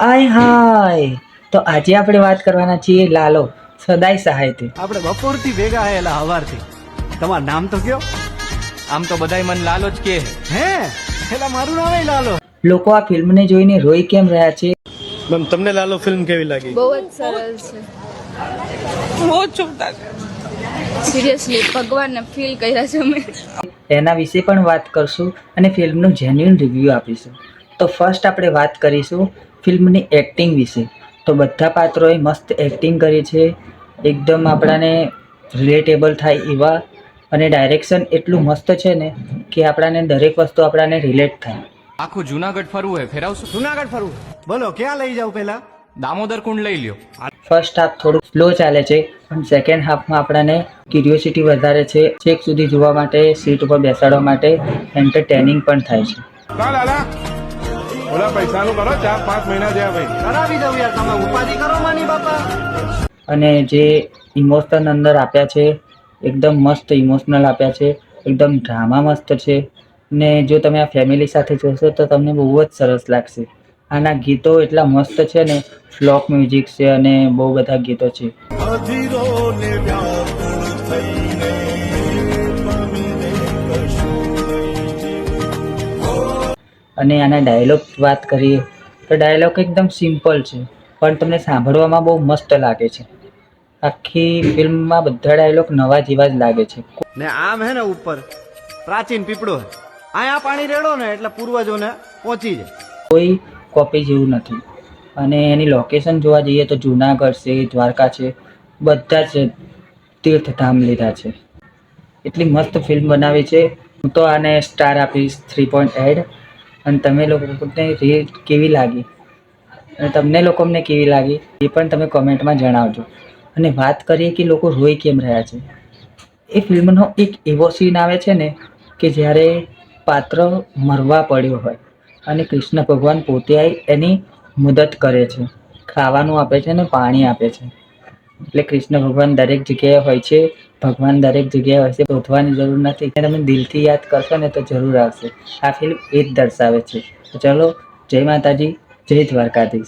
આય હાય. તો આજે આપણે વાત કરવાના છીએ લાલો સદાય સહાયથી આપણે બપોરથી ભેગા હેલા હવારથી. તમારું નામ તો કયો? આમ તો બધાય મન લાલો જ કે હે? એલા મારું નામ એ લાલો. લોકો આ ફિલ્મને જોઈને રોઈ કેમ રહ્યા છે? મેમ તમને લાલો ફિલ્મ કેવી લાગી? બહુ જ સરસ છે. સિરિયસલી ભગવાનને ફીલ કર્યા છે અમે. એના વિશે પણ વાત કરશું અને ફિલ્મનું જેન્યુઇન રિવ્યૂ આપીશું. તો ફર્સ્ટ આપણે વાત કરીશું ફિલ્મની એક્ટિંગ વિશે. તો બધા પાત્રોએ મસ્ત એક્ટિંગ કરી છે. એકદમ આપણાને રિલેટેબલ થાય એવા. અને ડાયરેક્શન એટલું મસ્ત છે ને કે આપણાને દરેક વસ્તુ આપણાને રિલેટ થાય. આખું જુનાગઢ ફરવું હોય ફેરવશું? જુનાગઢ ફરવું? બોલો ક્યાં લઈ જાવ પહેલા? દામોદર કુંડ લઈ લ્યો. ફર્સ્ટ હાફ થોડું સ્લો ચાલે છે પણ સેકન્ડ હાફમાં આપણને ક્યુરિયોસિટી વધારે છે છેક સુધી જોવા માટે સીટ ઉપર બેસાડવા માટે એન્ટરટેનિંગ પણ થાય છે. ઓલા પૈસાનું કરો ચાર પાંચ મહિના થયા ભાઈ. કરાવી દઉં યાર તમે ઉપાધિ કરો માની બાપા. અને જે ઇમોશન અંદર આપ્યા છે એકદમ મસ્ત ઇમોશનલ આપ્યા છે એકદમ ડ્રામા મસ્ત છે. ને જો તમે આ ફેમિલી સાથે જોશો તો તમને બહુ જ સરસ લાગશે. આના ગીતો એટલા મસ્ત છે ને ફ્લોક મ્યુઝિક છે અને બહુ બધા ગીતો છે. અને આના ડાયલોગ વાત કરીએ તો ડાયલોગ એકદમ સિમ્પલ છે પણ તમને સાંભળવામાં બહુ મસ્ત લાગે છે. આખી ફિલ્મમાં બધા ડાયલોગ નવા જેવા જ લાગે છે. ને આમ હે ને ઉપર પ્રાચીન પીપળો અહીંયા પાણી રેડો ને એટલે પૂર્વજોને પહોંચી જાય. કોઈ કોપી જેવું નથી. અને એની લોકેશન જોવા જઈએ તો જુનાગઢ છે દ્વારકા છે બધા જ તીર્થધામ લીધા છે. એટલી મસ્ત ફિલ્મ બનાવી છે. હું તો આને સ્ટાર આપીશ થ્રી પોઈન્ટ એડ અને તમે લોકોને રીલ કેવી લાગી? અને તમને લોકોને કેવી લાગી? એ પણ તમે કોમેન્ટમાં જણાવજો. અને વાત કરીએ કે લોકો રોઈ કેમ રહ્યા છે? એ ફિલ્મનો એક એવો સીન આવે છે ને કે જ્યારે પાત્ર મરવા પડ્યો હોય અને કૃષ્ણ ભગવાન પોતે એની મદદ કરે છે. ખાવાનું આપે છે અને પાણી આપે છે. એટલે કૃષ્ણ ભગવાન દરેક જગ્યાએ હોય છે, ભગવાન દરેક જગ્યાએ હોય છે, શોધવાની જરૂર નથી. તમે દિલથી યાદ કરશો ને તો જરૂર આવશે. આ ફિલ્મ એ જ દર્શાવે છે. ચલો, જય માતાજી, જય દ્વારકાધીશ.